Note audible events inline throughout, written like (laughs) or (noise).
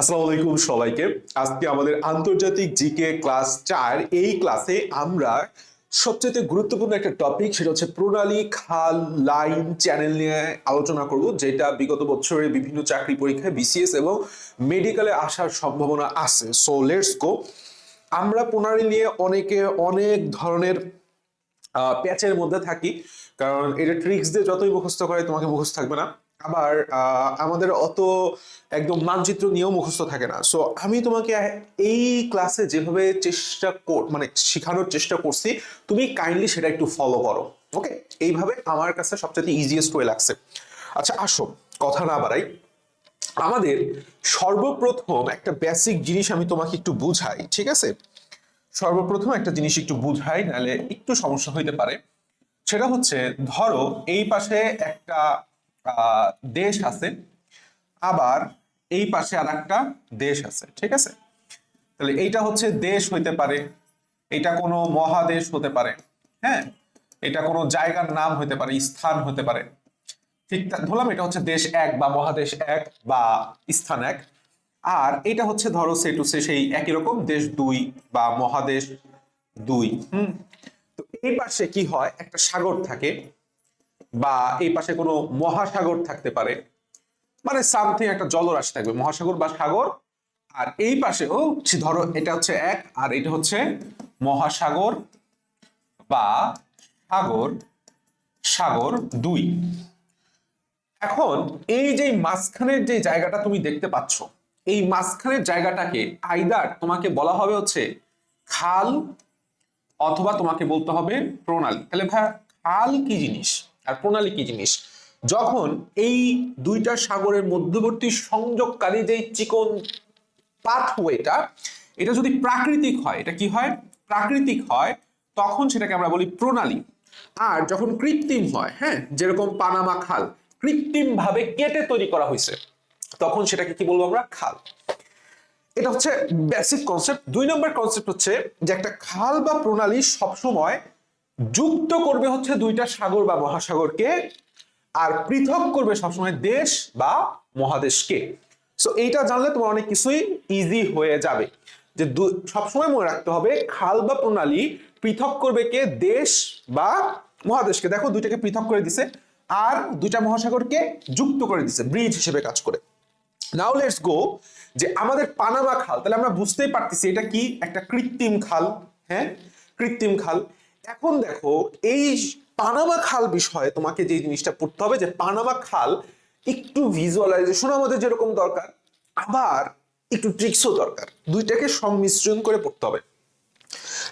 আসসালামু আলাইকুম সবাইকে। আজকে আমাদের আন্তর্জাতিক জিকে ক্লাস চার, এই ক্লাসে আমরা সবচেয়ে গুরুত্বপূর্ণ একটা টপিক, সেটা হচ্ছে প্রণালী, খাল, লাইন, চ্যানেল নিয়ে আলোচনা করব, যেটা বিগত বছরে বিভিন্ন চাকরি পরীক্ষায় বিসিএস এবং মেডিকেলে আসার সম্ভাবনা আছে। সো লেটস গো আমরা প্রণালী নিয়ে অনেকে অনেক ধরনের প্যাচের মধ্যে থাকি, কারণ এটা ট্রিক্স দিয়ে যতই মুখস্থ করে, তোমাকে মুখস্থ থাকবে না। আবার আমাদের অত একদম মানচিত্র নিয়েও মুখস্থ থাকে না। সো আমি তোমাকে এই ক্লাসে যেভাবে চেষ্টা মানে শেখানোর চেষ্টা করছি, তুমি কাইন্ডলি সেটা একটু ফলো করো ওকে এইভাবে আমার কাছে সবচেয়ে ইজিয়েস্ট ওয়ে লাগছে। আচ্ছা আসো, কথা না বাড়াই। আমাদের সর্বপ্রথম একটা বেসিক জিনিস আমি তোমাকে একটু বুঝাই, ঠিক আছে? সর্বপ্রথম একটা জিনিস একটু বুঝাই, নাহলে একটু সমস্যা হইতে পারে। সেটা হচ্ছে, ধরো এই পাশে একটা দেশ আছে, আবার এই পাশে আর একটা দেশ আছে, ঠিক আছে? তাহলে এইটা হচ্ছে দেশ হইতে পারে, এটা কোনো মহাদেশ হতে পারে হ্যাঁ? এটা কোনো জায়গার নাম হতে পারে, স্থান হতে পারে। ঠিক ধরলাম এটা হচ্ছে দেশ এক বা মহাদেশ এক বা স্থান এক। আর এটা হচ্ছে ধরো সে টু সে সেই একই রকম, দেশ দুই বা মহাদেশ দুই, হুম? তো এই পাশে কি হয়, একটা সাগর থাকে বা এই পাশে কোনো মহাসাগর থাকতে পারে মানে সামথিং একটা জলরাশি থাকবে, মহাসাগর বা সাগর। আর এই পাশে, ও ধরো এটা হচ্ছে এক, আর এটা হচ্ছে মহাসাগর বা সাগর সাগর দুই। এখন এই যে মাঝখানের যে জায়গাটা তুমি দেখতে পাচ্ছ, এই মাঝখানের জায়গাটাকে আইদার তোমাকে বলা হবে হচ্ছে খাল অথবা তোমাকে বলতে হবে প্রণালী। তাহলে ভাই খাল কি জিনিস? আর প্রণালী কি জিনিস? যখন এই দুইটা সাগরের মধ্যবর্তী সংযোগকারী যে চিকন পাথওয়েটা এটা যদি প্রাকৃতিক হয়, এটা কি হয়? প্রাকৃতিক হয়, তখন সেটাকে আমরা বলি প্রণালী। আর যখন কৃত্রিম হয় হ্যাঁ যেরকম পানামা খাল কৃত্রিম ভাবে কেটে তৈরি করা হয়েছে, তখন সেটাকে কি বলব আমরা? খাল। এটা হচ্ছে বেসিক কনসেপ্ট দুই নম্বর কনসেপ্ট হচ্ছে যে একটা খাল বা প্রণালী সবসময় যুক্ত করবে হচ্ছে দুইটা সাগর বা মহাসাগরকে, আর পৃথক করবে সবসময় দেশ বা মহাদেশকে। সো এইটা জানলে তোমার অনেক কিছুই ইজি হয়ে যাবে। যে সবসময় মনে রাখতে হবে, খাল বা প্রণালী পৃথক করবে কে? দেশ বা মহাদেশকে। দেখো, দুইটাকে পৃথক করে দিছে, আর দুইটা মহাসাগরকে যুক্ত করে দিছে ব্রিজ হিসেবে কাজ করে। নাও লেটস গো যে আমাদের পানামা খাল, তাহলে আমরা বুঝতেই পারতেছি এটা কি? একটা কৃত্রিম খাল হ্যাঁ? কৃত্রিম খাল। এখন দেখো, এই পানামা খাল বিষয়ে তোমাকে যে জিনিসটা পড়তে হবে, যে পানামা খাল একটু ভিজুয়ালাইজেশন আমাদের যেরকম দরকার, আবার একটু ট্রিক্সও দরকার। দুইটাকে সংমিশ্রণ করে পড়তে হবে।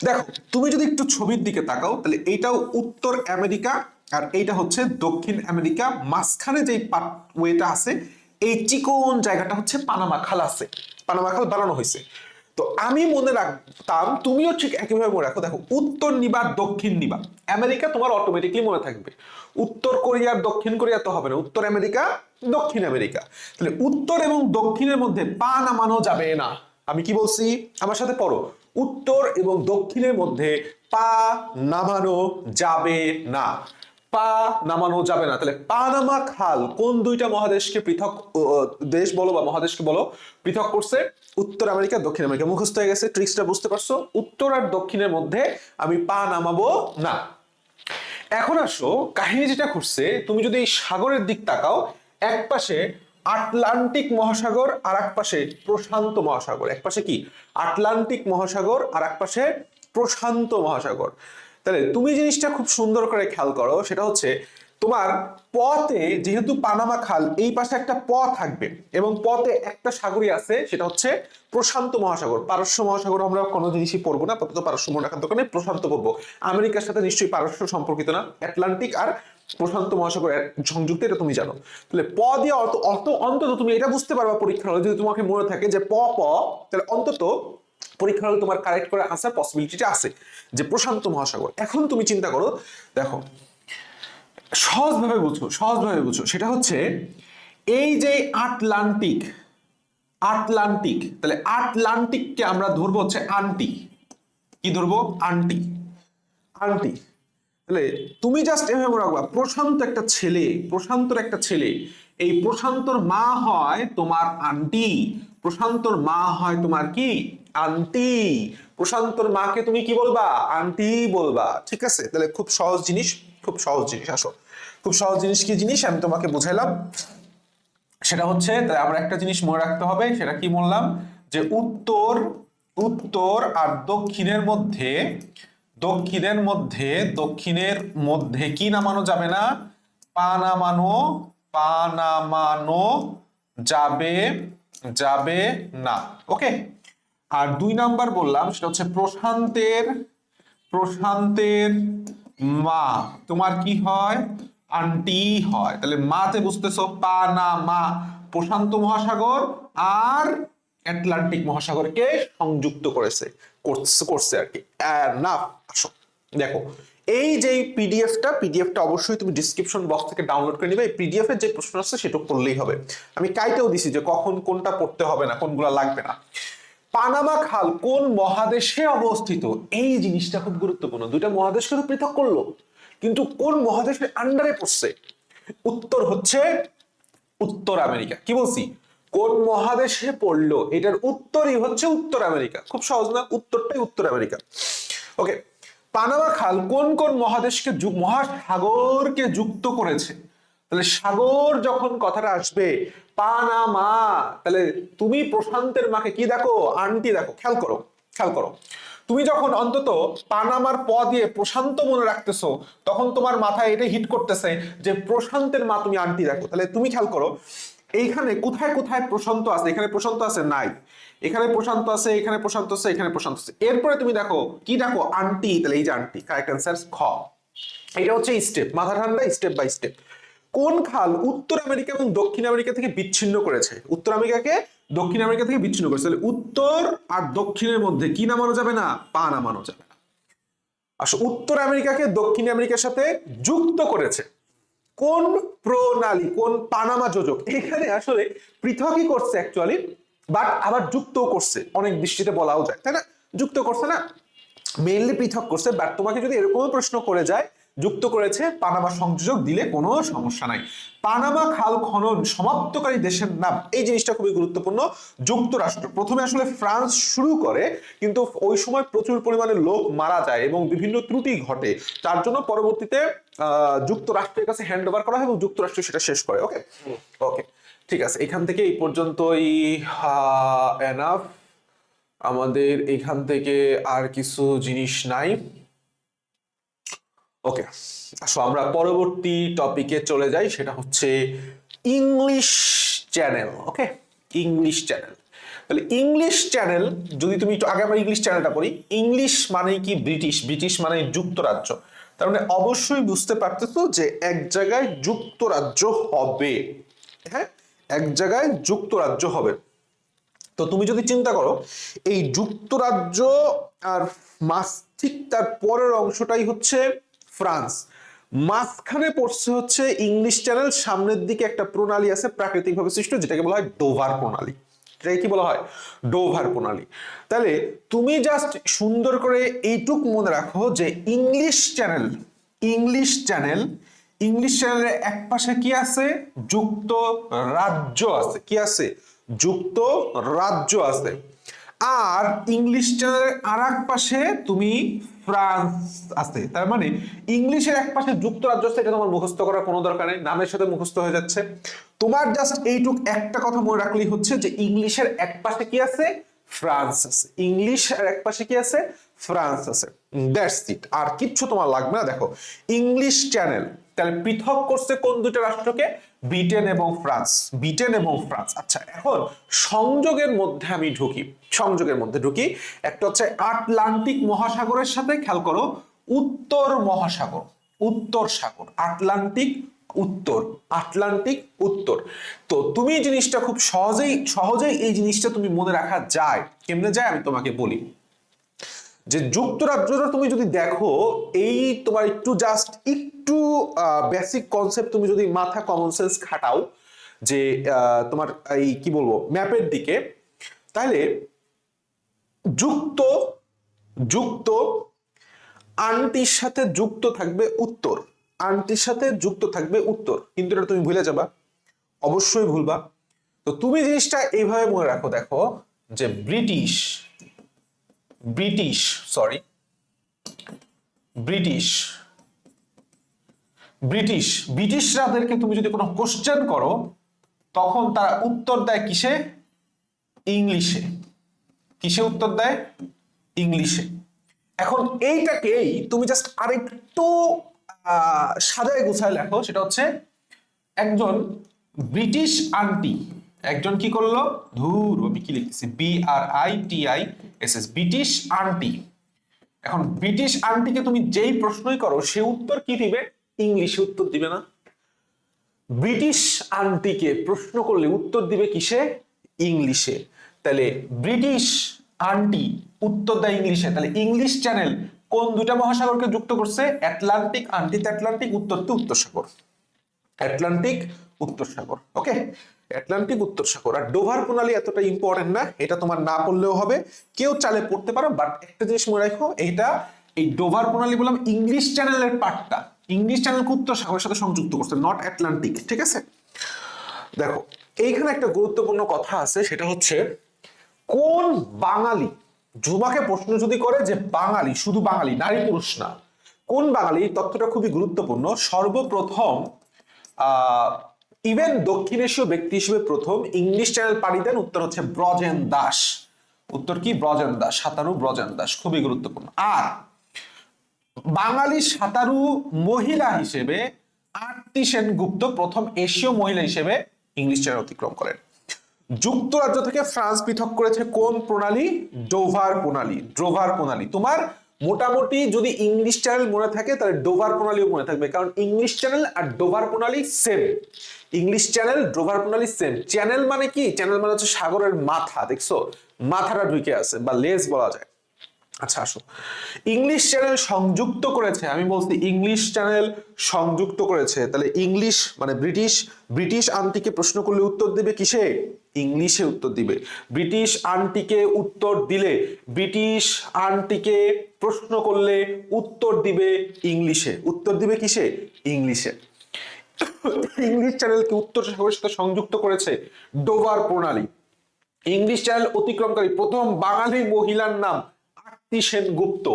দেখো, তুমি যদি একটু ছবির দিকে তাকাও, তাহলে এইটাও উত্তর আমেরিকা আর এইটা হচ্ছে দক্ষিণ আমেরিকা। মাঝখানে যেই ওয়েটা আছে, এই চিকন জায়গাটা হচ্ছে পানামা খাল আছে। পানামা খাল বানানো হয়েছে। তো আমি মনে রাখতাম, তুমিও ঠিক একইভাবে মনে রাখো, দেখো, উত্তর নিবা, দক্ষিণ নিবা। আমেরিকা তোমার অটোমেটিকলি মনে থাকবে। উত্তর কোরিয়া, দক্ষিণ কোরিয়া তো হবে না। উত্তর আমেরিকা, দক্ষিণ আমেরিকা। তাহলে উত্তর এবং দক্ষিণের মধ্যে পা নামানো যাবে না। আমি কি বলছি? আমার সাথে পড়ো। উত্তর এবং দক্ষিণের মধ্যে পা নামানো যাবে না। পা নামানো যাবে না। তাহলে পানামা খাল কোন দুইটা মহাদেশকে পৃথক দেশ বলো বা মহাদেশকে বলো, পৃথক করছে? উত্তর আমেরিকা, দক্ষিণ আমেরিকা। মুখস্থ হয়ে গেছে, ট্রিক্সটা বুঝতে পারছ? উত্তর আর দক্ষিণের মধ্যে আমি পা নামাবো না। এখন আসো, কাহিনী যেটা ঘটছে তুমি যদি এই সাগরের দিক তাকাও, এক পাশে আটলান্টিক মহাসাগর, আর এক পাশে প্রশান্ত মহাসাগর। এক পাশে কি? আটলান্টিক মহাসাগর, আর এক পাশে প্রশান্ত মহাসাগর। তাহলে তুমি জিনিসটা খুব সুন্দর করে খেয়াল করো, সেটা হচ্ছে তোমার পথে যেহেতু পানামা খাল, এই পাশে একটা প থাকবে এবং পথে একটা সাগরই আছে, সেটা হচ্ছে প্রশান্ত মহাসাগর। পারস্য মহাসাগর আমরা কোনো জিনিসই পড়ব না, আপাতত পারস্য দোকানে প্রশান্ত পড়ব। আমেরিকার সাথে নিশ্চয়ই পারস্য সম্পর্কিত না, আটলান্টিক আর প্রশান্ত মহাসাগর সংযুক্ত, এটা তুমি জানো। তাহলে প দিয়ে অত অন্তত তুমি এটা বুঝতে পারবা পরীক্ষা হলে, যদি তোমাকে মনে থাকে যে প প, তাহলে অন্তত পরীক্ষা হলে তোমার কারেক্ট করে আসার পসিবিলিটিটা আছে। যে প্রশান্ত মহাসাগর, এখন তুমি চিন্তা করো, দেখো, সহজভাবে বুঝো সহজভাবে বুঝো, সেটা হচ্ছে এই যে আটলান্টিক আটলান্টিক, তাহলে আটলান্টিককে আমরা ধরবো হচ্ছে আন্টি। কি ধরবো? আন্টি। আন্টি। তাহলে তুমি জাস্ট এভাবে রাখবা প্রশান্ত একটা ছেলে, প্রশান্তর একটা ছেলে, এই প্রশান্তর মা হয় তোমার আন্টি, প্রশান্তর মা হয় তোমার কি? আন্টি, প্রশান্তর মাকে তুমি কি বলবা? আন্টি বলবা। ঠিক আছে? তাহলে খুব সহজ জিনিস, খুব সহজ জিনিস, আসো। খুব সহজ জিনিস কি জিনিস? আমি তোমাকে বুঝাইলাম। সেটা হচ্ছে আমরা একটা জিনিস মনে রাখতে হবে, সেটা কি বললাম? যে উত্তর উত্তর আর দক্ষিণের মধ্যে দক্ষিণের মধ্যে দক্ষিণের মধ্যে কি নামানো যাবে না? পা নামানো পা নামানো যাবে যাবে না। ওকে? আর দুই নাম্বার বললাম, সেটা হচ্ছে প্রশান্তের প্রশান্তের মা। তোমার কি হয়? আন্টি হয়। তাহলে মাতে বুঝতেছো, পা, না, মা। প্রশান্ত মহাসাগর আর অ্যাটলান্টিক মহাসাগরকে সংযুক্ত করেছে, করছে আর কি। না আসো, দেখো, এই যে পিডিএফটা পিডিএফটা অবশ্যই তুমি ডিসক্রিপশন বক্স থেকে ডাউনলোড করে নিবে। এই পিডিএফ এর যে প্রশ্ন আছে সেটা করলেই হবে। আমি কাইতেও দিছি যে কখন কোনটা পড়তে হবে না, কোনগুলো লাগবে না। পানামা খাল কোন মহাদেশে অবস্থিত? এই জিনিসটা খুব গুরুত্বপূর্ণ। দুইটা মহাদেশকে তো পৃথক করল। কিন্তু কোন মহাদেশের আন্ডারে পড়ছে? উত্তর হচ্ছে উত্তর আমেরিকা। কি বলছি? কোন মহাদেশে পড়ল? এটার উত্তরই হচ্ছে উত্তর আমেরিকা। খুব সহজ না? উত্তরটাই উত্তর আমেরিকা। ওকে পানামা খাল কোন কোন মহাদেশকে মহাসাগরকে যুক্ত করেছে? তাহলে সাগর যখন কথাটা আসবে পানামা তাহলে তুমি প্রশান্তের মাকে কি দেখো? আন্টি দেখো, খেয়াল করো খেয়াল করো। তুমি যখন অন্তত পানামার প দিয়ে প্রশান্ত মনে রাখতেছো, তখন তোমার মাথায় এটা হিট করতেছে যে প্রশান্তের মা তুমি আন্টি দেখো। তাহলে তুমি খেয়াল করো, এইখানে কোথায় কোথায় প্রশান্ত আছে? এখানে প্রশান্ত আছে নাই। এখানে প্রশান্ত আছে, এখানে প্রশান্ত আছে, এখানে প্রশান্ত আছে। এরপরে তুমি দেখো, কি দেখো? আন্টি, তাহলে এই যে আন্টি কারেক্ট অ্যান্সার খ। এটা হচ্ছে স্টেপ মাথা ঠান্ডা স্টেপ বাই স্টেপ কোন খাল উত্তর আমেরিকা এবং দক্ষিণ আমেরিকা থেকে বিচ্ছিন্ন করেছে? উত্তর আমেরিকাকে দক্ষিণ আমেরিকা থেকে বিচ্ছিন্ন করেছে। তাহলে উত্তর আর দক্ষিণের মধ্যে কি নামানো যাবে না? পা নামানো যাবে না। আসলে উত্তর আমেরিকাকে দক্ষিণ আমেরিকার সাথে যুক্ত করেছে। কোন প্রণালী, কোন পানামা যোজক? এখানে আসলে পৃথকই করছে অ্যাকচুয়ালি বাট আবার যুক্তও করছে। অনেক দৃষ্টিতে বলাও যায়, তাই না? যুক্ত করছে না। মেইনলি পৃথক করছে বাট তোমাকে যদি এরকম প্রশ্ন করে যায় যুক্ত করেছে, পানামা সংযোজক দিলে কোনো সমস্যা নাই। পানামা খাল খনন সমাপ্তকারী দেশের নাম, এই জিনিসটা খুবই গুরুত্বপূর্ণ। যুক্তরাষ্ট্র, প্রথমে আসলে ফ্রান্স শুরু করে, কিন্তু ওই সময় প্রচুর পরিমাণে লোক মারা যায় এবং বিভিন্ন ত্রুটি ঘটে। তার জন্য পরবর্তীতে যুক্তরাষ্ট্রের কাছে হ্যান্ড ওভার করা হয় এবং যুক্তরাষ্ট্র সেটা শেষ করে ওকে ওকে ঠিক আছে, এখান থেকে এই পর্যন্তই এনাফ আমাদের এখান থেকে আর কিছু জিনিস নাই। ওকে আসো আমরা পরবর্তী টপিকে চলে যাই, সেটা হচ্ছে English channel okay English channel তাহলে ইংলিশ চ্যানেল যদি তুমি একটু আগে আমরা ইংলিশ চ্যানেলটা পড়ি ইংলিশ মানেই কি ব্রিটিশ ব্রিটিশ মানে যুক্তরাজ্য। তার মানে অবশ্যই বুঝতে পারতেছো যে এক জায়গায় যুক্তরাজ্য হবে হ্যাঁ? এক জায়গায় যুক্তরাজ্য হবে। তো তুমি যদি চিন্তা করো, এই যুক্তরাজ্য আর মাস ঠিক তার পরের অংশটাই হচ্ছে ফ্রান্স। মাঝখানে পড়ছে হচ্ছে ইংলিশ চ্যানেল, সামনের দিকে একটা প্রণালী আছে প্রাকৃতিকভাবে সৃষ্ট, যেটাকে বলা হয় ডোভার প্রণালী। এটাকে কি বলা হয়? ডোভার প্রণালী। তাহলে তুমি জাস্ট সুন্দর করে এইটুক মনে রাখো যে English channel English channel, English চ্যানেলের এক পাশে কি আছে? যুক্ত রাজ্য আছে। কি আছে? যুক্ত রাজ্য আছে। আর ইংলিশ চ্যানেলের আর এক পাশে তুমি ফ্রান্স আছে। তার মানে ইংলিশের এক পাশে যুক্তরাজ্য আছে, এটা তোমার মুখস্থ করার কোনো দরকার নেই, নামের সাথে মুখস্থ হয়ে যাচ্ছে। তোমার জাস্ট এইটুক একটা কথা মনে রাখলেই হচ্ছে যে ইংলিশের এক পাশে কি আছে? ফ্রান্স আছে। ইংলিশ আর এক পাশে কি আছে? ফ্রান্স আছে। দ্যাটস ইট আর কিচ্ছু তোমার লাগবে না। দেখো, ইংলিশ চ্যানেল তাহলে পৃথক করছে কোন দুটো রাষ্ট্রকে ব্রিটেন এবং ফ্রান্স ব্রিটেন এবং ফ্রান্স আচ্ছা এখন সংযোগের মধ্যে আমি ঢুকি। সংযোগের মধ্যে ঢুকি। একটা হচ্ছে আটলান্টিক মহাসাগরের সাথে খেয়াল করো, উত্তর মহাসাগর, উত্তর সাগর, আটলান্টিক উত্তর আটলান্টিক উত্তর। তো তুমি জিনিসটা খুব সহজেই সহজেই এই জিনিসটা তুমি মনে রাখা যায়। কেমনে যায় আমি তোমাকে বলি। যে যুক্তরাজ্যটা তুমি যদি দেখো, এই তোমার একটু জাস্ট একটু বেসিক কনসেপ্ট তুমি যদি মাথা কমন সেন্স খাটাও, যে তোমার এই কি বলব ম্যাপের দিকে, তাহলে যুক্ত যুক্ত, আন্টির সাথে যুক্ত থাকবে উত্তর। আন্টির সাথে যুক্ত থাকবে উত্তর। কিন্তু এটা তুমি ভুলে যাবা। অবশ্যই ভুলবা। তো তুমি জিনিসটা এইভাবে মনে রাখো, দেখো, যে British British sorry British British, ব্রিটিশরাদেরকে তুমি যদি কোনো কোশ্চেন করো, তখন তারা উত্তর দেয় কিসে? ইংলিশে। কিসে উত্তর দেয়? ইংলিশে। এখন এইটাকেই তুমি জাস্ট আরেকটু সাজায় গুছায় লেখো, সেটা হচ্ছে একজন ব্রিটিশ আন্টি একজন কি করল? ধুর, আমি কি লিখতেছি? B R I T I S S British aunty. এখন ব্রিটিশ আন্টিকে তুমি যেই প্রশ্নই করো, সে উত্তর কি দিবে? ইংলিশে উত্তর দিবে না। ব্রিটিশ আন্টিকে প্রশ্ন করলে উত্তর দিবে কিসে? ইংলিশে। তাহলে ব্রিটিশ আন্টি উত্তর দেয় ইংলিশে। তাহলে ইংলিশ চ্যানেল কোন দুটা মহাসাগরকে যুক্ত করছে? অ্যাটলান্টিক আন্টিতে অ্যাটলান্টিক, উত্তরতে উত্তর সাগর অ্যাটলান্টিক উত্তর সাগর ওকে অ্যাটলান্টিক উত্তর সাগর। আর ডোভার প্রণালী এতটা ইম্পর্টেন্ট না, এটা তোমার না পড়লেও হবে। কেউ চালে পড়তে পারো বাট একটা জিনিস মনে রাখো, এটা এই ডোভার প্রণালী বললাম ইংলিশ চ্যানেলের পার্টটা ইংলিশ চ্যানেল উত্তর সাগরের সাথে সংযুক্ত করছে নট অ্যাটলান্টিক ঠিক আছে? দেখো, এইখানে একটা গুরুত্বপূর্ণ কথা আছে, সেটা হচ্ছে কোন বাঙালি, যুবাকে প্রশ্ন যদি করে যে বাঙালি, শুধু বাঙালি, নারী পুরুষ না, কোন বাঙালি তথ্যটা খুবই গুরুত্বপূর্ণ, সর্বপ্রথম ইভেন দক্ষিণ এশীয় ব্যক্তি হিসেবে প্রথম ইংলিশ চ্যানেল পাড়ি দেন, উত্তর হচ্ছে ব্রজেন দাস। উত্তর কি? ব্রজেন দাস, সাঁতারু ব্রজেন দাস, খুবই গুরুত্বপূর্ণ। আর বাঙালি সাঁতারু মহিলা হিসেবে আরতি সেনগুপ্ত প্রথম এশীয় মহিলা হিসেবে ইংলিশ চ্যানেল অতিক্রম করেন। যুক্তরাজ্য থেকে ফ্রান্স পৃথক করেছে কোন প্রণালী? ডোভার প্রণালী ড্রোভার প্রণালী। তোমার মোটামুটি যদি ইংলিশ চ্যানেল মনে থাকে, তাহলে ডোভার প্রণালীও মনে থাকবে। কারণ ইংলিশ চ্যানেল আর ডোভার প্রণালী সেম ইংলিশ চ্যানেল ডোভার প্রণালী সেম চ্যানেল মানে কি? চ্যানেল মানে হচ্ছে সাগরের মাথা, দেখছ? মাথাটা ঢুকে আছে, বা লেজ বলা যায়। আচ্ছা আসো। ইংলিশ চ্যানেল সংযুক্ত করেছে, আমি বলছি ইংলিশ চ্যানেল সংযুক্ত করেছে। তাহলে ইংলিশ মানে ব্রিটিশ ব্রিটিশ আন্টিকে প্রশ্ন করলে উত্তর দিবে কিসে? ইংলিশে উত্তর দিবে। ব্রিটিশ আন্টিকে উত্তর দিলে ব্রিটিশ আন্টিকে প্রশ্ন করলে উত্তর দিবে ইংলিশে উত্তর দিবে কিসে? ইংলিশে (laughs) ইংলিশ চ্যানেলকে উত্তর সাগরের সাথে সংযুক্ত করেছে ডোভার প্রণালী। ইংলিশ চ্যানেল অতিক্রমকারী প্রথম বাঙালি মহিলার নাম আরতি সেনগুপ্ত।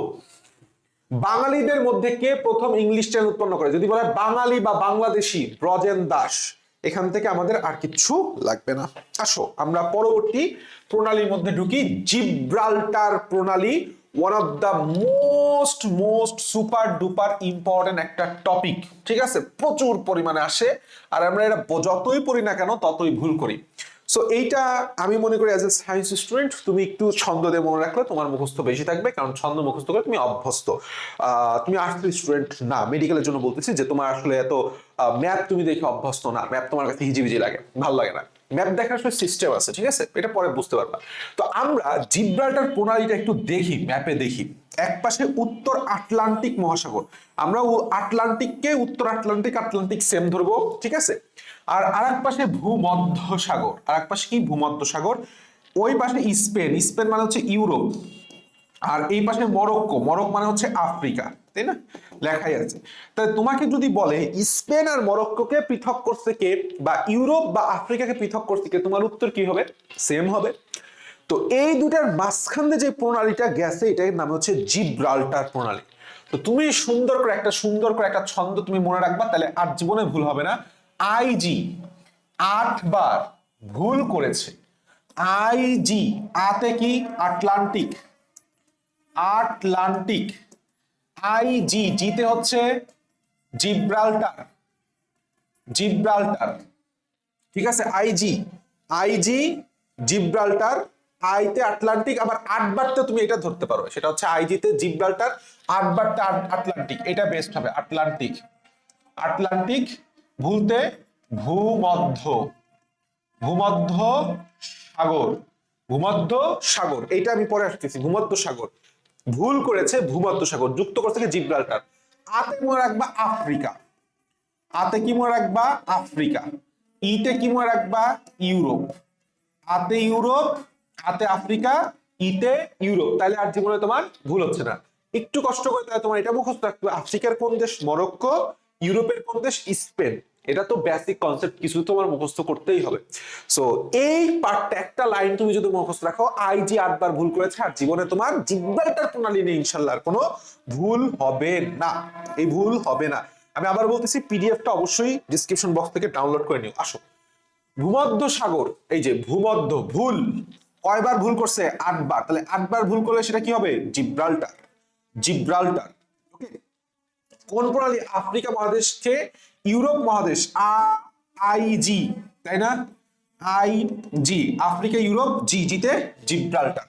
বাঙালিদের মধ্যে কে প্রথম ইংলিশ চ্যানেল উৎপন্ন করে? যদি বলে বাঙালি বা বাংলাদেশি ব্রজেন দাস। এখান থেকে আমাদের আর কিচ্ছু লাগবে না। আসো, আমরা পরবর্তী প্রণালীর মধ্যে ঢুকি। জিব্রাল্টার প্রণালী। One of the most most super duper important একটা টপিক ঠিক আছে? প্রচুর পরিমাণে আসে, আর আমরা এটা যতই পড়ি না কেন, ততই ভুল করি। সো এইটা আমি মনে করি অ্যাজ এ সায়েন্স স্টুডেন্ট তুমি একটু ছন্দ দিয়ে মনে রাখলে তোমার মুখস্থ বেশি থাকবে, কারণ ছন্দ মুখস্থ করে তুমি অভ্যস্ত। তুমি আর্টস স্টুডেন্ট না। মেডিকেলের জন্য বলতেছি যে তোমার আসলে এত ম্যাথ তুমি দেখে অভ্যস্ত না। ম্যাথ তোমার কাছে হিজিবিজি লাগে, ভালো লাগে না। ম্যাপ দেখার আসলে সিস্টেম আছে, ঠিক আছে? এটা পরে বুঝতে পারবা। তো আমরা জিব্রাল্টার প্রণালীটা একটু দেখি ম্যাপে দেখি। এক পাশে উত্তর আটলান্টিক মহাসাগর। আমরা আটলান্টিককে উত্তর আটলান্টিক আটলান্টিক সেম ধরবো, ঠিক আছে? আর আরেক পাশে ভূমধ্য সাগর আর এক পাশে কি? ভূমধ্য সাগর ওই পাশে স্পেন। স্পেন মানে হচ্ছে ইউরোপ। আর এই পাশে মরক্কো। মরক মানে হচ্ছে আফ্রিকা, তাই না? লেখাই আছে। তাহলে তোমাকে যদি বলে স্পেন আর মরক্কোকে পৃথক করছে কে বা ইউরোপ বা আফ্রিকাকে পৃথক করছে কে, তোমার উত্তর কি হবে? সেম হবে। তো এই দুটার মাঝখান দিয়ে যে প্রণালীটা গেছে, এটার নাম হচ্ছে জিব্রাল্টার প্রণালী। তো তুমি সুন্দর করে একটা সুন্দর করে একটা ছন্দ তুমি মনে রাখবা, তাহলে আর জীবনে ভুল হবে না। আইজি আটবার ভুল করেছে। আইজি আতে কি? আটলান্টিক। আটলান্টিক। আইজি জিতে হচ্ছে জিব্রাল্টার জিব্রাল্টার ঠিক আছে আইজি আইজি জিব্রাল্টার আইতে আটলান্টিক আবার আটবারতে তুমি এটা ধরতে পারো। সেটা হচ্ছে আইজিতে জিব্রাল্টার আটবারতে আট- আটলান্টিক এটা বেস্ট হবে আটলান্টিক আটলান্টিক ভুলতে ভূমধ্য। ভূমধ্য সাগর। ভূমধ্য সাগর। এইটা আমি পরে আসতেছি, ভূমধ্য সাগর। ভুল করেছে ভূমধ্য সাগর যুক্ত করছে জিব্রাল্টার। আতে মনে রাখবা আফ্রিকা। আতে কি মনে রাখবা? আফ্রিকা। ইতে কি মনে রাখবা? ইউরোপ। আতে ইউরোপ, আতে আফ্রিকা, ইতে ইউরোপ। তাহলে আর জীবনে তোমার ভুল হচ্ছে না। একটু কষ্ট করে তাহলে তোমার এটা মুখস্থ রাখতে আফ্রিকার কোন দেশ? মরক্কো, ইউরোপের কোন দেশ? স্পেন। এটা তো বেসিক কনসেপ্ট কিছু তোমার মুখস্থ করতেই হবে। সো এই পার্টটা একটা লাইন তুমি যদি মুখস্থ রাখো আইজি আটবার ভুল করেছে আর জীবনে তোমার জিব্বালটার প্রণালী নেই ইনশাল্লাহ কোনো ভুল হবে না। এই ভুল হবে না। আমি আবার বলতেছি পিডিএফটা অবশ্যই ডিসক্রিপশন বক্স থেকে ডাউনলোড করে নিও। আসো। ভূমধ্য সাগর, এই যে ভূমধ্য, ভুল। কয়বার ভুল করছে? আটবার। তাহলে আটবার ভুল করলে সেটা কি হবে? জিব্রাল্টার। জিব্রাল্টার। ওকে কোন প্রণালী? আফ্রিকা মহাদেশকে ইউরোপ মহাদেশ আই, জি, তাই না? I, G, Africa, Europe, G, জিতে জিব্রাল্টার।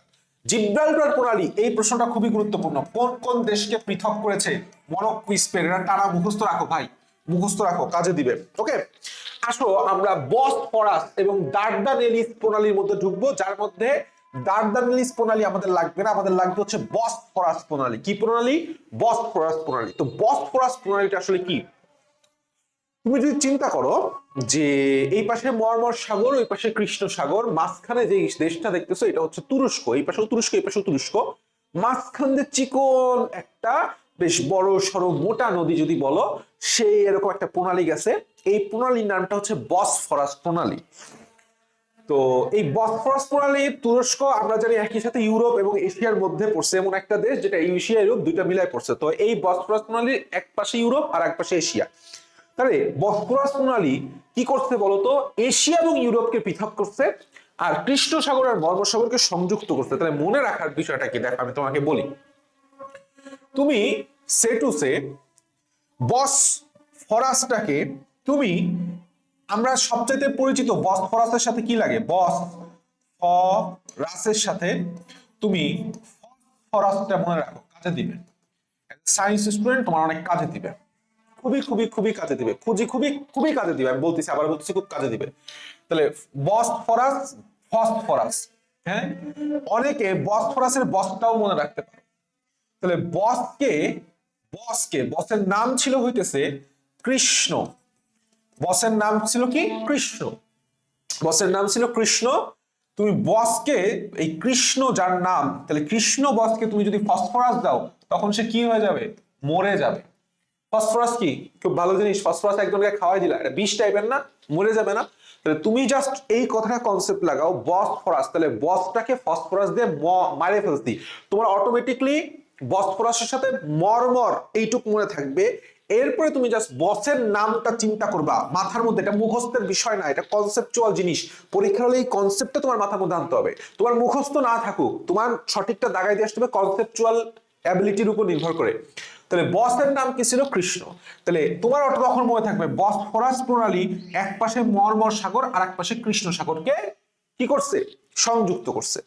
জিব্রাল্টার প্রণালী, এই প্রশ্নটা খুবই গুরুত্বপূর্ণ। কোন কোন দেশকে পৃথক করেছে মরক্কো, স্পেন? এরা টানা মুখস্থ রাখো ভাই। মুখস্থ রাখো, কাজে দিবে। ওকে? আসো, আমরা বসফরাস এবং দার্দানেলিস প্রণালীর মধ্যে ঢুকবো, যার মধ্যে দার্দানেলিস প্রণালী আমাদের লাগবে না। আমাদের লাগবে হচ্ছে বসফরাস প্রণালী। কি প্রণালী? বসফরাস প্রণালী। তো বসফরাস প্রণালীটা আসলে কি? তুমি যদি চিন্তা করো যে এই পাশে মর্মর সাগর, ওই পাশে কৃষ্ণ সাগর, মাঝখানে যে দেশটা দেখতেছো, এটা হচ্ছে তুরস্ক। এই পাশেও তুরস্ক, এই পাশেও তুরস্ক। মাঝখান দিয়ে চিকন একটা বেশ বড় সড়ো মোটা নদী যদি বলো, সেই এরকম একটা প্রণালী গেছে। এই প্রণালীর নামটা হচ্ছে বসফরাস প্রণালী। তো এই বসফরাস প্রণালী তুরস্ক, আমরা জানি একই সাথে ইউরোপ এবং এশিয়ার মধ্যে পড়ছে, এমন একটা দেশ যেটা এশিয়া, ইউরোপ দুইটা মিলায় পড়ছে। তো এই বসফরাস প্রণালীর এক পাশে ইউরোপ আর এক পাশে এশিয়া। তাহলে বসফরাস প্রণালী কি করছে বলতো? এশিয়া এবং ইউরোপকে পৃথক করছে আর কৃষ্ণ সাগর আর বর্মসাগরকে সংযুক্ত করছে। তাহলে মনে রাখার বিষয়টা কি? দেখো, আমি তোমাকে বলি। তুমি সে টু সে বস ফরাসটাকে তুমি, আমরা সবচাইতে পরিচিত বস ফরাসের সাথে কি লাগে? বস ফরাসের সাথে তুমি ফরাসটা মনে রাখো, কাজে দিবে। সায়েন্স স্টুডেন্ট তোমার অনেক কাজে দিবে। খুবই খুবই খুবই কাজে দিবে। খুবই খুবই খুবই কাজে দিবে। আমি বলতেছি, আবার বলতেছি, খুব কাজে দিবে। তাহলে বসফরাস, ফসফরাস হ্যাঁ? অনেকে বসফরাসের বসটাও মনে রাখতে পারে। তাহলে বসকে বসকে, বসের নাম ছিল হইতেছে কৃষ্ণ। বসের নাম ছিল কি? কৃষ্ণ। বসের নাম ছিল কৃষ্ণ। তুমি বসকে, এই কৃষ্ণ যার নাম, তাহলে কৃষ্ণ বসকে তুমি যদি ফসফরাস দাও, তখন সে কি হয়ে যাবে? মরে যাবে। ফসফরাস কি? খুব ভালো জিনিস, ফসফরাস একজনকে খাওয়াই দিলা। এটা বিষ টাইপের না, মরে যাবে না। তাহলে তুমি জাস্ট এই কথাটা কনসেপ্ট লাগাও, বসফরাস। তাহলে বসটাকে ফসফরাস দিয়ে মারে ফেলছি তোমার অটোমেটিকলি বসফরাসের সাথে মরমর এইটুক মনে থাকবে। এরপরে তুমি জাস্ট বসের নামটা চিন্তা করবা। মাথার মধ্যে, এটা মুখস্থের বিষয় না, এটা কনসেপচুয়াল জিনিস। পরীক্ষা হলে এই কনসেপ্টটা তোমার মাথার মধ্যে আনতে হবে। তোমার মুখস্থ না থাকুক, তোমার সঠিকটা দাগাই দিয়ে আসতে হবে কনসেপচুয়াল অ্যাবিলিটির উপর নির্ভর করে। তাহলে বসের নাম কি ছিল কৃষ্ণ। তাহলে তোমার অটো তখন মনে থাকবে? বস ফরাস প্রণালী এক পাশে মর্মর সাগর আর এক পাশে কৃষ্ণ সাগরকে কি করছে? সংযুক্ত করছে।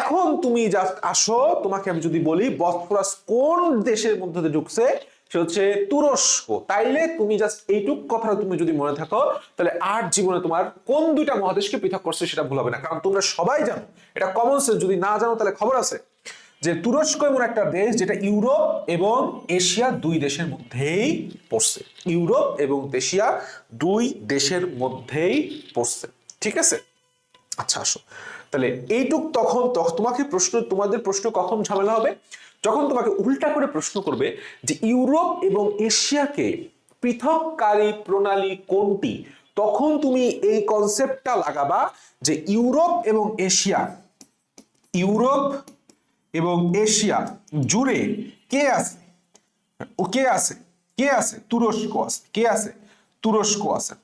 এখন তুমি জাস্ট আসো, তোমাকে আমি যদি বলি বসফরাস কোন দেশের মধ্যে ঢুকছে? সে হচ্ছে তুরস্ক। তাইলে তুমি জাস্ট এইটুক কথা তুমি যদি মনে থাকো, তাহলে আর জীবনে তোমার কোন দুইটা মহাদেশকে পৃথক করছে সেটা ভুল হবে না। কারণ তোমরা সবাই জানো, এটা কমন সেন্স যদি না জানো, তাহলে খবর আছে। যে তুরস্ক এমন একটা দেশ যেটা ইউরোপ এবং এশিয়া দুই দেশের মধ্যেই পড়ছে। ইউরোপ এবং এশিয়া দুই দেশের মধ্যেই পড়ছে। ঠিক আছে? আচ্ছা আসো। তাহলে এইটুক তখন তোমাকে প্রশ্ন, তোমাদের প্রশ্ন কখন ঝামেলা হবে? যখন তোমাকে উল্টা করে প্রশ্ন করবে যে ইউরোপ এবং এশিয়াকে পৃথককারী প্রণালী কোনটি? তখন তুমি এই কনসেপ্টটা লাগাবা যে ইউরোপ এবং এশিয়া, ইউরোপ এবং এশিয়া জুড়ে কে আছে? ও কে আছে? কে আছে? তুরস্ক আছে। কে আছে? তুরস্ক আছে।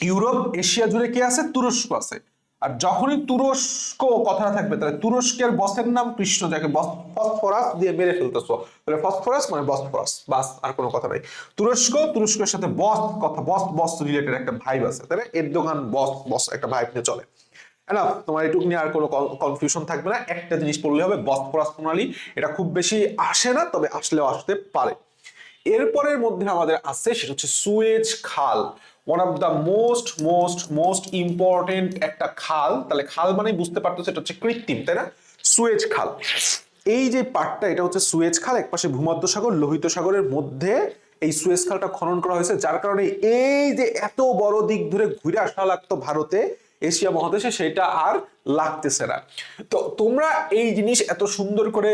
ইউরোপ, এশিয়া জুড়ে কে আছে? তুরস্ক আছে। আর যখনই তুরস্ক কথাটা থাকবে, তাহলে তুরস্কের বসের নাম কৃষ্ণ, যাকে ফসফরাস দিয়ে মেরে ফেলতেছ। তাহলে ফসফরাস মানে বসফরাস বাস, আর কোনো কথা নাই। তুরস্ক, তুরস্কের সাথে বস, কথা বস বস রিলেটেড একটা ভাইব আছে। তাহলে এর দোকান বস বস, একটা ভাইব নিয়ে চলে। এনাফ তোমার এটুক নিয়ে আর কোনো কনফিউশন থাকবে না। একটা জিনিস পড়লে হবে বসফরাস প্রণালী। এটা খুব বেশি আসে না, তবে আসলেও আসতে পারে। এরপরের মধ্যে আমাদের আছে, সেটা হচ্ছে সুয়েজ খাল। One of the most most most important একটা খাল। তাহলে খাল মানে বুঝতে পারতো সেটা হচ্ছে কৃত্রিম, তাই না? সুয়েজ খাল। এই যে পার্টটা এটা হচ্ছে সুয়েজ খাল। একপাশে ভূমধ্য সাগর লোহিত সাগরের মধ্যে এই সুয়েজ খালটা খনন করা হয়েছে। যার কারণে এই যে এত বড় দিক ধরে ঘুরে আসা লাগতো ভারতে এশিয়া মহাদেশে সেটা আর লাগতেছে না। তো তোমরা এই জিনিস এত সুন্দর করে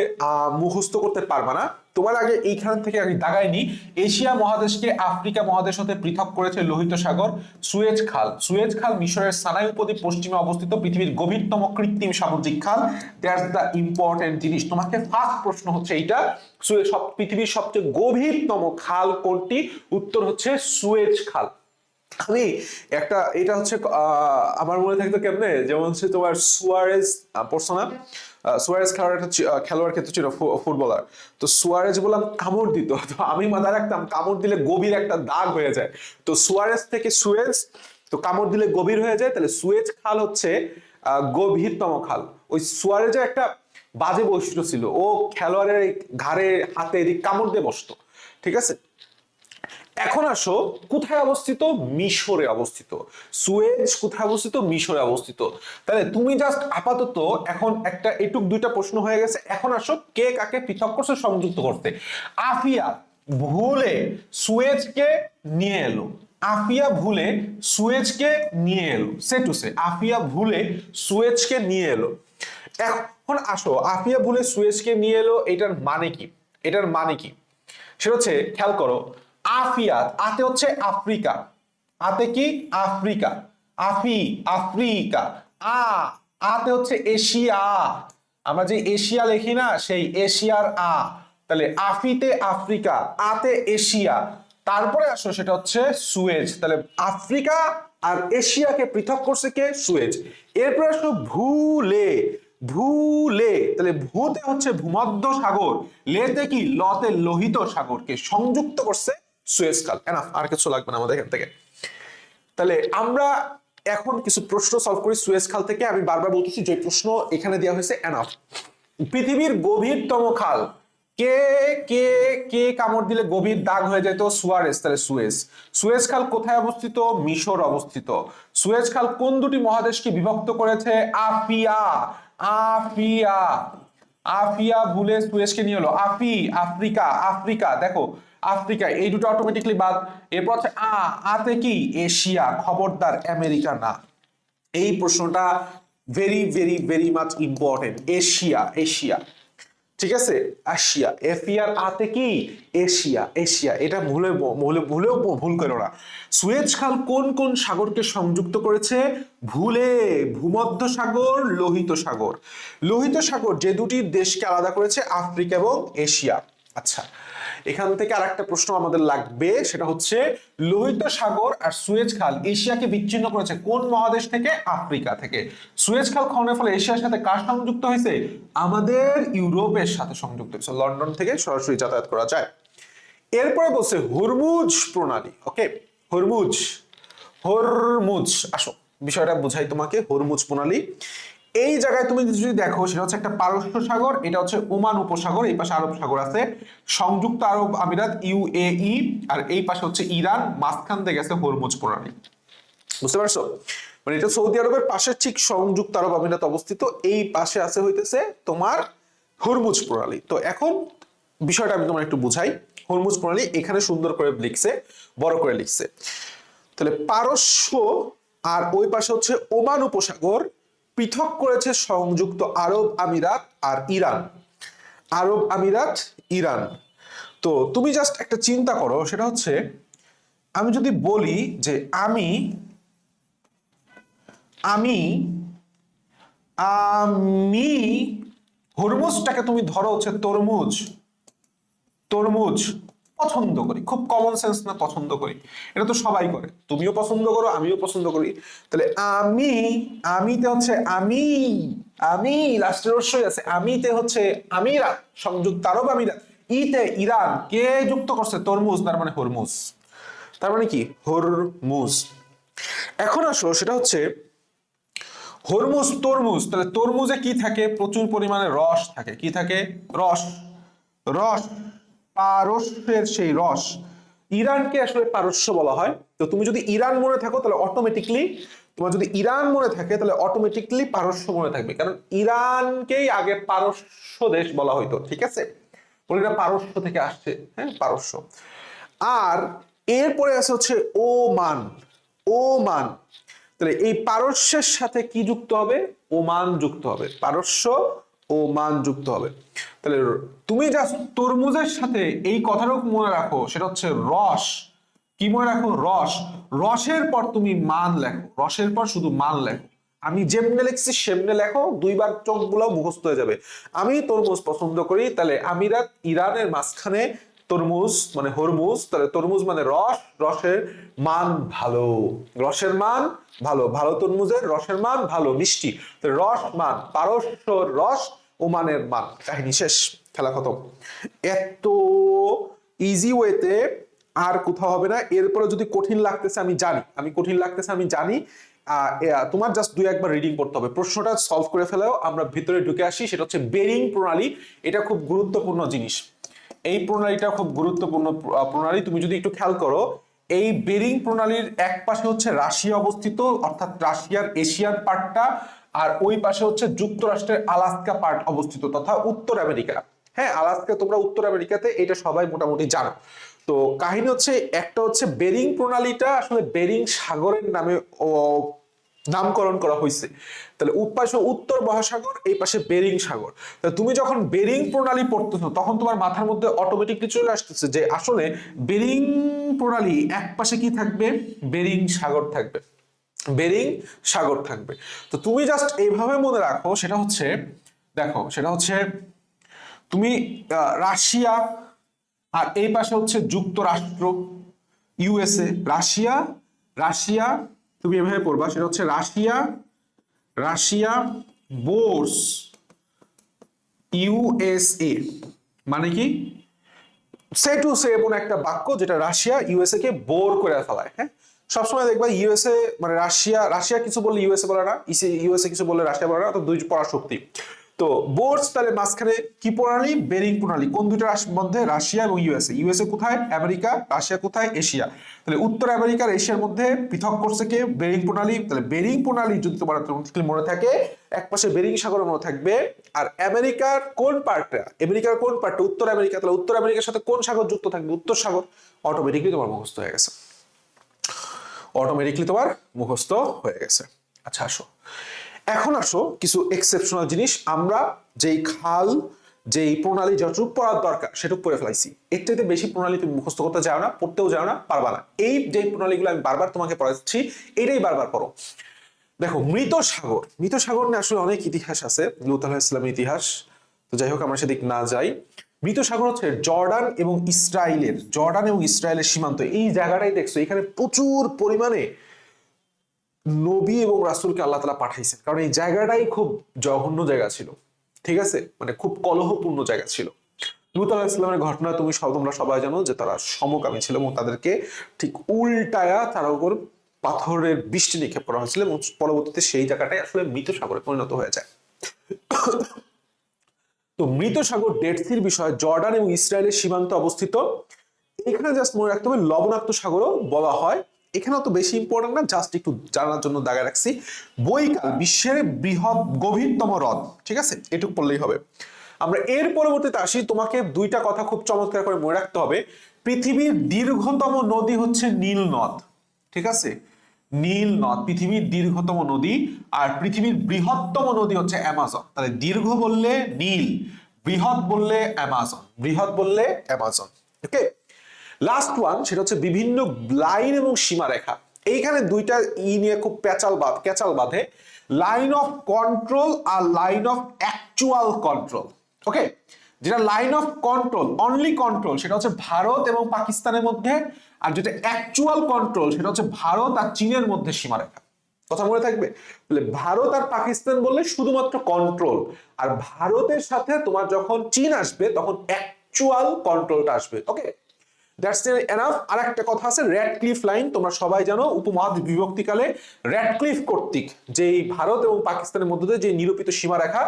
মুখস্থ করতে পারবা না। তোমার আগে এইখান থেকে আমি দাগাইনি। এশিয়া মহাদেশকে আফ্রিকা মহাদেশ হতে পৃথক করেছে লোহিত সাগর, সুয়েজ খাল। সুয়েজ খাল মিশরের সানাই উপদ্বীপ পশ্চিমে অবস্থিত, পৃথিবীর গভীরতম কৃত্রিম সামুদ্রিক খাল। দ্যাটস দ্য ইম্পর্টেন্ট জিনিস। তোমাকে ফার্স্ট প্রশ্ন হচ্ছে এইটা পৃথিবীর সবচেয়ে গভীরতম খাল কোনটি? উত্তর হচ্ছে সুয়েজ খাল। আমি একটা, এটা হচ্ছে আমার মনে থাকতো কেমনে, যেমন হচ্ছে তোমার সুয়ারেজ পড়ছো না? সুয়ারেজ খেলোয়াড় একটা খেলোয়াড় ক্ষেত্রে ছিল ফুটবলার। তো সুয়ারেজ বললাম কামড় দিত, (laughs) তো আমি মাথায় রাখতাম, কামড় দিলে গভীর একটা দাগ হয়ে যায়। তো সুয়ারেজ থেকে সুয়েজ, তো কামড় দিলে গভীর হয়ে যায়, তাহলে সুয়েজ খাল হচ্ছে গভীরতম খাল। ওই সুয়ারেজের একটা বাজে বৈশিষ্ট্য ছিল, ও খেলোয়াড়ের ঘাড়ে, হাতে এদিক কামড় দিয়ে বসতো, ঠিক আছে? এখন আসো, কোথায় অবস্থিত? মিশরে অবস্থিত। সুয়েজ কোথায় অবস্থিত? মিশরে অবস্থিত। তাহলে তুমি জাস্ট আপাতত এখন একটা, এটুক দুইটা প্রশ্ন হয়ে গেছে। এখন আসো, কে কাকে পৃথক করছে সংযুক্ত করতে। আফিয়া, ভুলে সুয়েজকে নিয়ে এলো। আফিয়া ভুলে সুয়েজকে নিয়ে এলো। সে টু সে। আফিয়া ভুলে সুয়েজকে নিয়ে এলো। এখন আসো, আফিয়া ভুলে সুয়েজকে নিয়ে এলো, এটার মানে কি? এটার মানে কি? সেটা হচ্ছে, খেয়াল করো আফিয়া আতে হচ্ছে আফ্রিকা। আতে কি? আফ্রিকা। আফি, আফ্রিকা। আ, আতে হচ্ছে এশিয়া। আমরা যে এশিয়া লিখি না, সেই এশিয়ার আ। তাহলে আফিতে আফ্রিকা, আতে এশিয়া। তারপরে আসো, সেটা হচ্ছে সুয়েজ। তাহলে আফ্রিকা আর এশিয়াকে পৃথক করছে কে? সুয়েজ। এরপরে আসো ভুলে ভুলে। তাহলে ভূতে হচ্ছে ভূমধ্য সাগর লেতে কি? লতে লোহিত সাগরকে সংযুক্ত করছে সুয়েজ কাল এনাফ আর কিছু লাগবে না আমাদের এখান থেকে। তাহলে আমরা এখন কিছু প্রশ্ন সলভ করি সুয়েজ খাল থেকে। আমি বারবার বলতেছি যে প্রশ্ন এখানে দেওয়া হয়েছে এনাফ পৃথিবীর গভীরতম খাল, কে কে কে কামড় দিলে গভীর দাগ হয়ে যেত সুয়ারেস তাহলে সুয়েজ। সুয়েজ খাল কোথায় অবস্থিত? মিশর অবস্থিত। সুয়েজ খাল কোন দুটি মহাদেশকে বিভক্ত করেছে? আফিয়া আফিয়া। আফিয়া ভুলে সুয়েজকে নিয়ে হলো আফি, আফ্রিকা আফ্রিকা, দেখো। আফ্রিকা, এই দুটো অটোমেটিকলি বাদ। এরপর হচ্ছে, আ, আতে কি? এশিয়া, খবরদার আমেরিকা না। এই প্রশ্নটা very very very much important Asia Asia. ঠিক আছে? এশিয়া। এফিয়ার আতে কি? Asia Asia. এটা ভুলে ভুলে, ভুলেও ভুল করো না। সুয়েজ খাল কোন কোন সাগরকে সংযুক্ত করেছে? ভুলে। ভূমধ্য সাগর, লোহিত সাগর। লোহিত সাগর যে দুটি দেশকে আলাদা করেছে, আফ্রিকা এবং এশিয়া। আচ্ছা। এখান থেকে আর একটা প্রশ্ন আমাদের লাগবে, সেটা হচ্ছে লোহিত সাগর আর সুয়েজ খাল এশিয়াকে বিচ্ছিন্ন করেছে কোন মহাদেশ থেকে? আফ্রিকা থেকে। সুয়েজ খাল খননের ফলে এশিয়ার সাথে কার সংযুক্ত হয়েছে? আমাদের ইউরোপের সাথে সংযুক্ত হয়েছে। লন্ডন থেকে সরাসরি যাতায়াত করা যায়। এরপরে বলছে হরমুজ প্রণালী ওকে হরমুজ হরমুজ, আসো। বিষয়টা বোঝাই তোমাকে, হরমুজ প্রণালী। এই জায়গায় তুমি যদি দেখো, সেটা হচ্ছে একটা পারস্য সাগর, এটা হচ্ছে ওমান উপসাগর, এই পাশে আরব সাগর আছে। সংযুক্ত আরব আমিরাত ইউএই আর এই পাশে হচ্ছে ইরান, মাঝখান থেকে গেছে হরমুজ প্রণালী। বুঝতে পারছ? মানে এটা সৌদি আরবের পাশে ঠিক সংযুক্ত আরব আমিরাত অবস্থিত, এই পাশে আছে হইতেছে তোমার হরমুজ প্রণালী। তো এখন বিষয়টা আমি তোমার একটু বুঝাই। হরমুজ প্রণালী এখানে সুন্দর করে লিখছে, বড় করে লিখছে। তাহলে পারস্য আর ওই পাশে হচ্ছে ওমান উপসাগর পৃথক করেছে সংযুক্ত আরব আমিরাত আর ইরান। আরব আমিরাত, ইরান। তো তুমি জাস্ট একটা চিন্তা করো, সেটা হচ্ছে, আমি যদি বলি যে আমি আমি আমি, হরমুজটাকে তুমি ধরো হচ্ছে তরমুজ। তরমুজ। পছন্দ করি, খুব কমন সেন্স না পছন্দ করি। এটা তো সবাই করে। তুমিও পছন্দ করো, আমিও পছন্দ করি। তাহলে আমি, আমিতে হচ্ছে আমি আমি লাস্টের অবশ্যই আছে। আমিতে হচ্ছে আমিরাত সংযুক্ত আরব আমিরাত ইতে ইরান, কে যুক্ত করছে? তরমুজ, তার মানে হরমুজ। তার মানে কি? হরমুজ। এখন আসো, সেটা হচ্ছে হরমুজ, তরমুজ। তাহলে তরমুজে কি থাকে? প্রচুর পরিমাণে রস থাকে। কি থাকে? রস। রস। পারস্যের সেই রস, ইরানকে আসলে পারস্য বলা হয়। তো তুমি যদি ইরান মনে থাকো, তাহলে অটোমেটিকলি তোমার যদি ইরান মনে থাকে, তাহলে অটোমেটিকলি পারস্য মনে থাকবে। কারণ ইরানকেই আগে পারস্য দেশ বলা হইতো, ঠিক আছে? পারস্য থেকে আসছে হ্যাঁ পারস্য। আর এরপরে আছে হচ্ছে ওমান ওমান। তাহলে এই পারস্যের সাথে কি যুক্ত হবে? ওমান যুক্ত হবে। পারস্য ও মান যুক্ত হবে। তাহলে তুমি জাস্ট তরমুজের সাথে এই কথাটাও মনে রাখো, সেটা হচ্ছে রস। কি মনে রাখো? রস। রসের পর তুমি মান লেখো। রসের পর শুধু মান লেখো। আমি যেমনে লিখছি, সেমনে লেখো, দুইবার চোখগুলো মুখস্থ হয়ে যাবে। আমি তরমুজ পছন্দ করি, তাহলে আমিরাত ইরানের মাঝখানে তরমুজ মানে হরমুজ, তাহলে তরমুজ মানে রস, রসের মান ভালো। রসের মান ভালো। ভালো তরমুজের রসের মান ভালো, মিষ্টি। রস মান, পারস্য রস ও মানের মান কাহিনী শেষ, খেলা খতম। এত ইজি ওয়েতে আর কোথাও হবে না। এরপরে যদি কঠিন লাগতেছে, আমি জানি। আমি কঠিন লাগতেছে, আমি জানি। তোমার জাস্ট দুই একবার রিডিং করতে হবে। প্রশ্নটা সলভ করে ফেলেও আমরা ভিতরে ঢুকে আসি। সেটা হচ্ছে বেরিং প্রণালী। এটা খুব গুরুত্বপূর্ণ জিনিস। এই প্রণালীটা খুব গুরুত্বপূর্ণ প্রণালী। তুমি যদি একটু খেয়াল করো, এই বেরিং প্রণালীর এক পাশে হচ্ছে রাশিয়া অবস্থিত, অর্থাৎ রাশিয়ার এশিয়ান পার্টটা আর ওই পাশে হচ্ছে যুক্তরাষ্ট্রের আলাস্কা পার্ট অবস্থিত তথা উত্তর আমেরিকা। হ্যাঁ আলাস্কা তোমরা উত্তর আমেরিকাতে এটা সবাই মোটামুটি জানো। তো কাহিনী হচ্ছে, একটা হচ্ছে বেরিং প্রণালীটা আসলে বেরিং সাগরের নামে নামকরণ করা হয়েছে তাহলে পাশে উত্তর মহাসাগর, এই পাশে বেরিং সাগর। তাহলে তুমি যখন বেরিং প্রণালী পড়তেছো, তখন তোমার মাথার মধ্যে অটোমেটিকলি চলে আসতেছে যে আসলে বেরিং প্রণালী এক পাশে কি থাকবে? বেরিং সাগর থাকবে। বেরিং, সাগর থাকবে। তো তুমি জাস্ট এইভাবে মনে রাখো, সেটা হচ্ছে, দেখো, সেটা হচ্ছে তুমি রাশিয়া আর এই পাশে হচ্ছে যুক্তরাষ্ট্র, ইউএসএ। রাশিয়া রাশিয়া, তুমি এভাবে পড়বা, সেটা হচ্ছে রাশিয়া রাশিয়া, বোর্স, ইউএসএ। মানে কি? সে টু সে এমন একটা বাক্য যেটা রাশিয়া, ইউএসএ কে বোর করে ফেলায় হ্যাঁ? সবসময় দেখবা ইউএসএ মানে রাশিয়া রাশিয়া কিছু বললে ইউএসএ বলে না ইউএসএ কিছু বললে রাশিয়া বলে না, তো দুই পরাশক্তি তো বোর্ডস তাহলে মাঝখানে কি প্রণালী? বেরিং প্রণালী। কোন দুইটা মধ্যে? রাশিয়া এবং ইউএসএ ইউএসএ কোথায়? আমেরিকা, রাশিয়া কোথায়? এশিয়া। তাহলে উত্তর আমেরিকার এশিয়ার মধ্যে পৃথক করছে কে? বেরিং প্রণালী। তাহলে বেরিং প্রণালী যদি তোমার মনে থাকে, এক পাশে বেরিং সাগর মনে থাকবে, আর আমেরিকার কোন পার্টটা? আমেরিকার কোন পার্টটা? উত্তর আমেরিকা। তাহলে উত্তর আমেরিকার সাথে কোন সাগর যুক্ত থাকবে? উত্তর সাগর। অটোমেটিকলি তোমার মুখস্থ হয়ে গেছে। অটোমেটিকলি তোমার মুখস্থ হয়ে গেছে। আচ্ছা আসো। এখন আসো কিছু এক্সেপশনাল জিনিস। আমরা যেই খাল, যেই প্রণালী যতটুকু পড়ার দরকার, সেটুকু পড়ে ফেলাইছি। এর চাইতে বেশি প্রণালী তুমি মুখস্থ করতে যাও না, পড়তেও যাও না, পারবা না। এই যে প্রণালীগুলো আমি বারবার তোমাকে পড়াচ্ছি, এটাই বারবার পড়ো। দেখো, মৃত সাগর। মৃত সাগর নিয়ে আসলে অনেক ইতিহাস আছে, লুত আলাহ ইসলামের ইতিহাস। তো যাই হোক, আমরা সেদিক না যাই। মৃত সাগর হচ্ছে জর্ডান এবং ইসরায়েলের, জর্ডান এবং ইসরায়েলের সীমান্ত। এই জায়গাটাই দেখছ, এখানে প্রচুর পরিমাণে নবী এবং রাসূলকে আল্লাহ তালা পাঠাইছেন। কারণ এই জায়গাটাই খুব জঘন্য জায়গা ছিল, ঠিক আছে? মানে খুব কলহপূর্ণ জায়গা ছিল। লুত আলাহ ইসলামের ঘটনা তুমি সব, তোমরা সবাই জানো যে তারা সমকামী ছিল এবং তাদেরকে ঠিক উল্টায়া তার উপর পাথরের বৃষ্টি নিক্ষেপ করা হয়েছিল এবং পরবর্তীতে সেই জায়গাটাই আসলে মৃত সাগরে পরিণত হয়ে যায়। তো মৃত সাগর ডেড সির বিষয় জর্ডান এবং ইসরায়েলের সীমান্তে অবস্থিত। এখানে জাস্ট মনে রাখতে হবে, লবণাক্ত সাগরও বলা হয়। এখানে তো বেশি ইম্পর্টেন্ট না জাস্ট একটু জানার জন্য দাগা রাখছি। বৈকাল, বিশ্বের বৃহৎ, গভীরতম হ্রদ, ঠিক আছে? এটুকু পড়লেই হবে। আমরা এর পরবর্তীতে আসি, তোমাকে দুইটা কথা খুব চমৎকার করে মনে রাখতে হবে। পৃথিবীর দীর্ঘতম নদী হচ্ছে নীল নদ, ঠিক আছে? নীল নদ, পৃথিবীর দীর্ঘতম নদী আর পৃথিবীর বৃহত্তম নদী হচ্ছে অ্যামাজন। তাহলে দীর্ঘ বললে নীল, বৃহৎ বললে অ্যামাজন, বৃহৎ বললে অ্যামাজন ওকে লাস্ট ওয়ান সেটা হচ্ছে বিভিন্ন লাইন এবং সীমারেখা। এইখানে দুইটা ই নিয়ে খুব প্যাচাল বাদ ক্যাচাল বাঁধে। Line of control R line of actual control okay যেটা line of control only control সেটা হচ্ছে ভারত এবং পাকিস্তানের মধ্যে, আর যেটা অ্যাকচুয়াল কন্ট্রোল সেটা হচ্ছে ভারত আর চীনের মধ্যে সীমারেখা। কথা মনে থাকবে? তাহলে ভারত আর পাকিস্তান বললে শুধুমাত্র কন্ট্রোল আর ভারতের সাথে তোমার যখন চীন আসবে, তখন অ্যাকচুয়াল কন্ট্রোলটা আসবে ওকে দ্যাটস এনাফ আর একটা কথা আছে রেড ক্লিফ লাইন তোমরা সবাই জানো উপমহাদ্বীপ বিভক্তিকালে রেড ক্লিফ কর্তৃক, যেই ভারত এবং পাকিস্তানের মধ্যে যে নিরূপিত সীমারেখা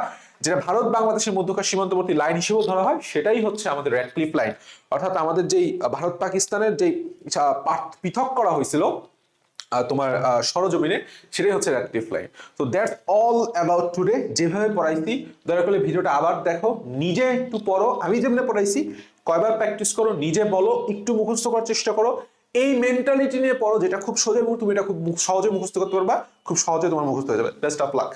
যেটা ভারত, বাংলাদেশের মধ্যকার সীমান্তবর্তী লাইন হিসেবেও ধরা হয়, সেটাই হচ্ছে আমাদের রেড ক্লিফ লাইন অর্থাৎ আমাদের যেই ভারত, পাকিস্তানের যেই পৃথক করা হয়েছিল তোমার সরজমিনে, সেটাই হচ্ছে রেড ক্লিফ লাইন তো দ্যাটস অল অ্যাবাউট টুডে যেভাবে পড়াইছি, দয়া করে ভিডিওটা আবার দেখো, নিজে একটু পড়ো। আমি যেমনি পড়াইছি, কয়বার প্র্যাকটিস করো, নিজে বলো, একটু মুখস্থ করার চেষ্টা করো। এই মেন্টালিটি নিয়ে পড়ো, যেটা খুব সোজা তুমি এটা খুব সহজে মুখস্থ করতে পারবা, খুব সহজে তোমার মুখস্থ হয়ে যাবে। Best of luck